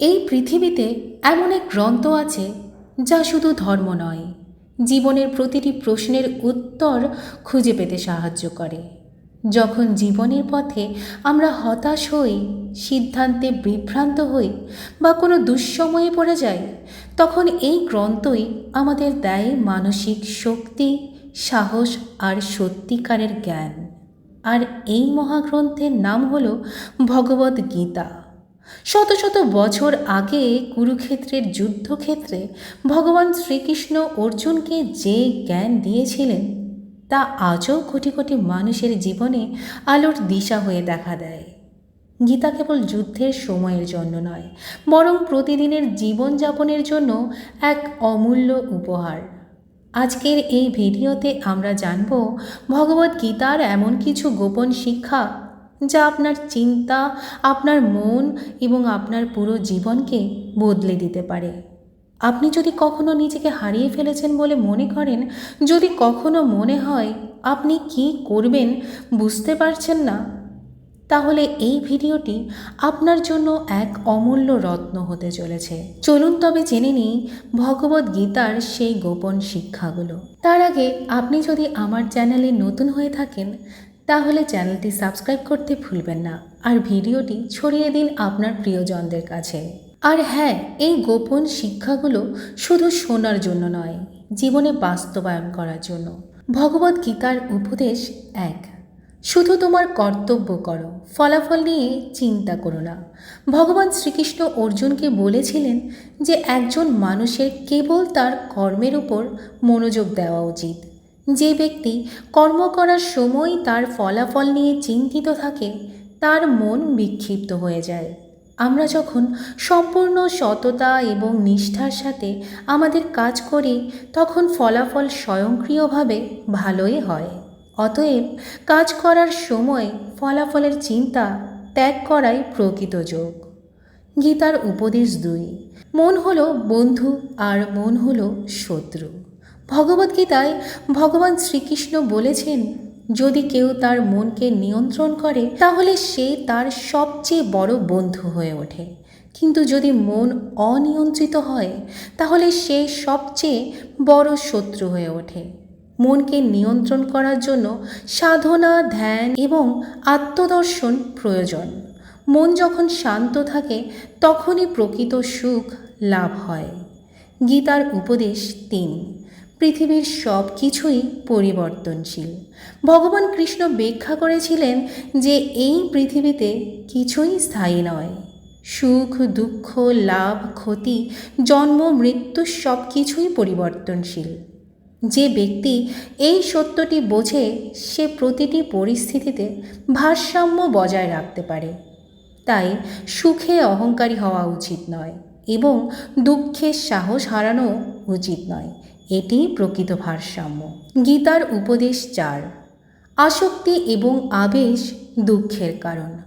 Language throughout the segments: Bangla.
এই পৃথিবীতে এমন এক গ্রন্থ আছে যা শুধু ধর্ম নয়, জীবনের প্রতিটি প্রশ্নের উত্তর খুঁজে পেতে সাহায্য করে। যখন জীবনের পথে আমরা হতাশ হই, সিদ্ধান্তে বিভ্রান্ত হই বা কোনো দুঃসময়ে পড়ে যাই, তখন এই গ্রন্থই আমাদের দেয় মানসিক শক্তি, সাহস আর সত্যিকারের জ্ঞান। আর এই মহাগ্রন্থের নাম হল ভগবদ্ গীতা শত শত বছর আগে কুরুক্ষেত্রের যুদ্ধক্ষেত্রে ভগবান শ্রীকৃষ্ণ অর্জুনকে যে জ্ঞান দিয়েছিলেন, তা আজও কোটি কোটি মানুষের জীবনে আলোর দিশা হয়ে দেখা দেয়। গীতা কেবল যুদ্ধের সময়ের জন্য নয়, বরং প্রতিদিনের জীবনযাপনের জন্য এক অমূল্য উপহার। আজকের এই ভিডিওতে আমরা জানব, ভগবদ্ গীতার এমন কিছু গোপন শিক্ষা যা আপনার চিন্তা, আপনার মন এবং আপনার পুরো জীবনকে বদলে দিতে পারে। আপনি যদি কখনো নিজেকে হারিয়ে ফেলেছেন বলে মনে করেন, যদি কখনো মনে হয় আপনি কি করবেন বুঝতে পারছেন না, তাহলে এই ভিডিওটি আপনার জন্য এক অমূল্য রত্ন হতে চলেছে। চলুন তবে জেনে নিই ভগবদ্ গীতার সেই গোপন শিক্ষাগুলো। তার আগে আপনি যদি আমার চ্যানেলে নতুন হয়ে থাকেন তাহলে চ্যানেলটি সাবস্ক্রাইব করতে ভুলবেন না। আর ভিডিওটি ছড়িয়ে দিন আপনার প্রিয়জনদের কাছে। আর হ্যাঁ এই গোপন শিক্ষাগুলো শুধু শোনার জন্য নয়, জীবনে বাস্তবায়ন করার জন্য। ভগবদ্ গীতার উপদেশ এক, শুধু তোমার কর্তব্য করো, ফলাফল নিয়ে চিন্তা করো না। ভগবান শ্রীকৃষ্ণ অর্জুনকে বলেছিলেন যে একজন মানুষের কেবল তার কর্মের উপর মনোযোগ দেওয়া উচিত। যে ব্যক্তি কর্ম করার সময় তার ফলাফল নিয়ে চিন্তিত থাকে, তার মন বিক্ষিপ্ত হয়ে যায়। আমরা যখন সম্পূর্ণ সততা এবং নিষ্ঠার সাথে আমাদের কাজ করি, তখন ফলাফল স্বয়ংক্রিয়ভাবে ভালোই হয়। অতএব কাজ করার সময় ফলাফলের চিন্তা ত্যাগ করাই প্রকৃত যোগ। গীতার উপদেশ দুই, মন হলো বন্ধু আর মন হলো শত্রু। ভগবদ্গীতায় ভগবান শ্রীকৃষ্ণ বলেছেন, যদি কেউ তার মনকে নিয়ন্ত্রণ করে, তাহলে সে তার সবচেয়ে বড় বন্ধু হয়ে ওঠে। কিন্তু যদি মন অনিয়ন্ত্রিত হয়, তাহলে সে সবচেয়ে বড় শত্রু হয়ে ওঠে। মনকে নিয়ন্ত্রণ করার জন্য সাধনা, ধ্যান এবং আত্মদর্শন প্রয়োজন। মন যখন শান্ত থাকে, তখনই প্রকৃত সুখ লাভ হয়। গীতার উপদেশ তিন। পৃথিবীর সব কিছুই পরিবর্তনশীল। ভগবান কৃষ্ণ ব্যাখ্যা করেছিলেন যে এই পৃথিবীতে কিছুই স্থায়ী নয়। সুখ, দুঃখ, লাভ, ক্ষতি, জন্ম, মৃত্যু সব কিছুই পরিবর্তনশীল। যে ব্যক্তি এই সত্যটি বোঝে, সে প্রতিটি পরিস্থিতিতে ভারসাম্য বজায় রাখতে পারে। তাই সুখে অহংকারী হওয়া উচিত নয় এবং দুঃখের সাহস হারানো উচিত নয়। এটি প্রকৃত ভারসাম্য। গীতার উপদেশ চার, আসক্তি এবং আবেশ দুঃখের কারণ।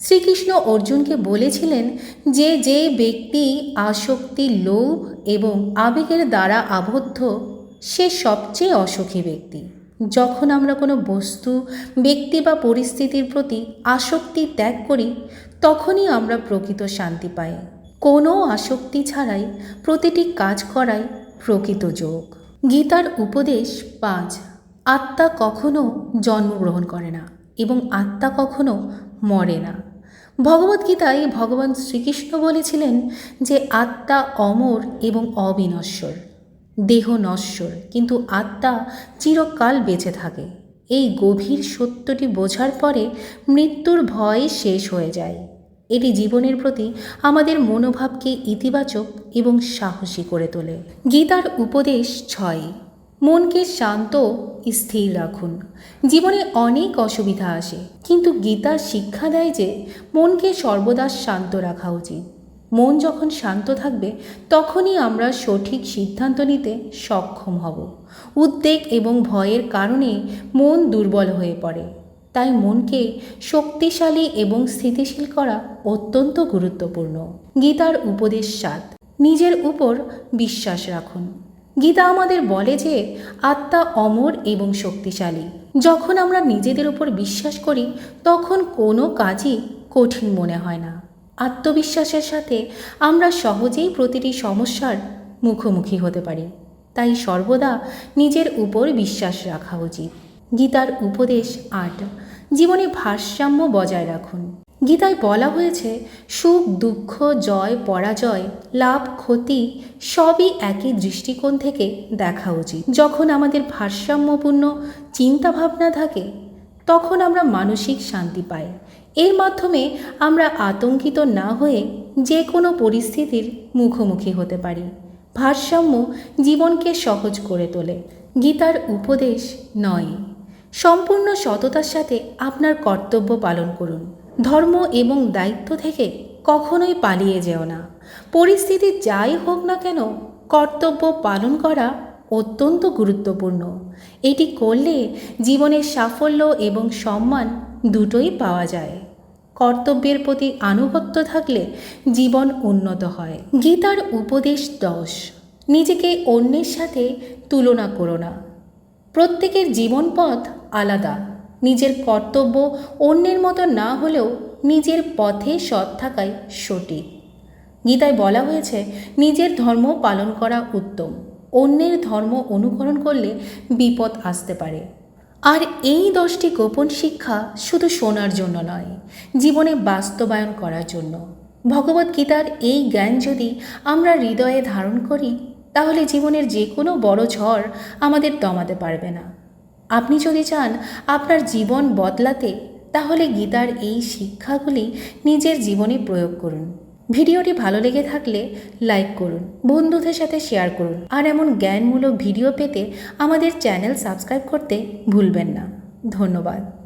শ্রীকৃষ্ণ অর্জুনকে বলেছিলেন যে যে ব্যক্তি আসক্তি, লোভ এবং আবেগের দ্বারা আবদ্ধ, সে সবচেয়ে অসুখী ব্যক্তি। যখন আমরা কোনো বস্তু, ব্যক্তি বা পরিস্থিতির প্রতি আসক্তি ত্যাগ করি, তখনই আমরা প্রকৃত শান্তি পাই। কোনো আসক্তি ছাড়াই প্রতিটি কাজ করাই প্রকৃত যোগ। গীতার উপদেশ পাঁচ, আত্মা কখনো জন্মগ্রহণ করে না এবং আত্মা কখনো মরে না। ভগবদ্গীতায় ভগবান শ্রীকৃষ্ণ বলেছিলেন যে আত্মা অমর এবং অবিনশ্বর, দেহ নশ্বর, কিন্তু আত্মা চিরকাল বেঁচে থাকে। এই গভীর সত্যটি বোঝার পরে মৃত্যুর ভয় শেষ হয়ে যায়। এটি জীবনের প্রতি আমাদের মনোভাবকে ইতিবাচক এবং সাহসী করে তোলে। গীতার উপদেশ ছয়, মনকে শান্ত, স্থির রাখুন। জীবনে অনেক অসুবিধা আসে, কিন্তু গীতা শিক্ষা দেয় যে মনকে সর্বদা শান্ত রাখা উচিত। মন যখন শান্ত থাকবে, তখনই আমরা সঠিক সিদ্ধান্ত নিতে সক্ষম হব। উদ্বেগ এবং ভয়ের কারণে মন দুর্বল হয়ে পড়ে। তাই মনকে শক্তিশালী এবং স্থিতিশীল করা অত্যন্ত গুরুত্বপূর্ণ। গীতার উপদেশ সাত। নিজের উপর বিশ্বাস রাখুন। গীতা আমাদের বলে যে, আত্মা অমর এবং শক্তিশালী। যখন আমরা নিজেদের উপর বিশ্বাস করি, তখন কোনো কাজই কঠিন মনে হয় না। আত্মবিশ্বাসের সাথে আমরা সহজেই প্রতিটি সমস্যার মুখোমুখি হতে পারি। তাই সর্বদা নিজের উপর বিশ্বাস রাখা উচিত। গীতার উপদেশ আট। জীবনে ভারসাম্য বজায় রাখুন। গীতায় বলা হয়েছে, সুখ, দুঃখ, জয়, পরাজয়, লাভ, ক্ষতি সবই একই দৃষ্টিকোণ থেকে দেখা উচিত। যখন আমাদের ভারসাম্যপূর্ণ চিন্তাভাবনা থাকে, তখন আমরা মানসিক শান্তি পাই। এর মাধ্যমে আমরা আতঙ্কিত না হয়ে যে কোনো পরিস্থিতির মুখোমুখি হতে পারি। ভারসাম্য জীবনকে সহজ করে তোলে। গীতার উপদেশ নয়। সম্পূর্ণ সততার সাথে আপনার কর্তব্য পালন করুন। ধর্ম এবং দায়িত্ব থেকে কখনোই পালিয়ে যেও না। পরিস্থিতি যাই হোক না কেন, কর্তব্য পালন করা অত্যন্ত গুরুত্বপূর্ণ। এটি করলে জীবনের সাফল্য এবং সম্মান দুটোই পাওয়া যায়। কর্তব্যের প্রতি আনুগত্য থাকলে জীবন উন্নত হয়। গীতার উপদেশ দশ, নিজেকে অন্যের সাথে তুলনা করো না। প্রত্যেকের জীবন পথ আলাদা। নিজের কর্তব্য অন্যের মতো না হলেও নিজের পথে সৎ থাকাই সঠিক। গীতায় বলা হয়েছে, নিজের ধর্ম পালন করা উত্তম। অন্যের ধর্ম অনুকরণ করলে বিপদ আসতে পারে। আর এই দশটি গোপন শিক্ষা শুধু শোনার জন্য নয়, জীবনে বাস্তবায়ন করার জন্য। ভগবত ভগবদ্গীতার এই জ্ঞান যদি আমরা হৃদয়ে ধারণ করি, তাহলে জীবনের যে কোনো বড় ঝড় আমাদের দমাতে পারবে না। আপনি যদি চান আপনার জীবন বদলাতে, তাহলে গীতার এই শিক্ষাগুলি নিজের জীবনে প্রয়োগ করুন। ভিডিওটি ভালো লেগে থাকলে লাইক করুন, বন্ধুদের সাথে শেয়ার করুন, আর এমন জ্ঞানমূলক ভিডিও পেতে আমাদের চ্যানেল সাবস্ক্রাইব করতে ভুলবেন না। ধন্যবাদ।